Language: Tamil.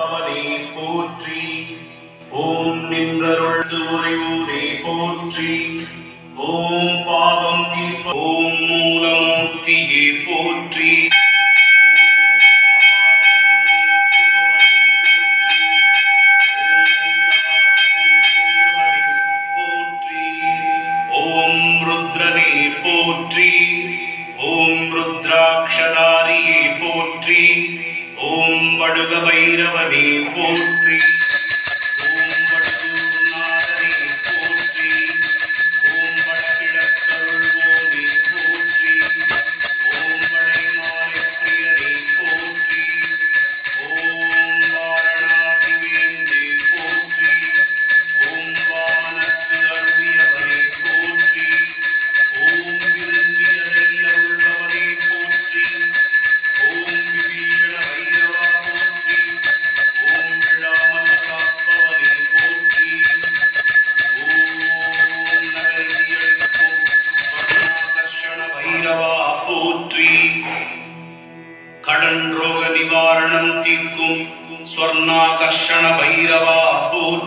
பவனே போற்றி. ஓம் நின்றருள் உறையூரே போற்றி. ஓம் பாவம் தீர்ப்ப ஓம் மூலமூர்த்தியே போற்றி போற்றி. ஓம் ருத்ரனே போற்றி. ருத்ராட்சதாரியே போற்றி. வடுக பைரவனே போற்றி. கடன் ரோக நிவாரணம் தீர்க்கும் ஸ்வர்ணாகர்ஷண பைரவா போற்றி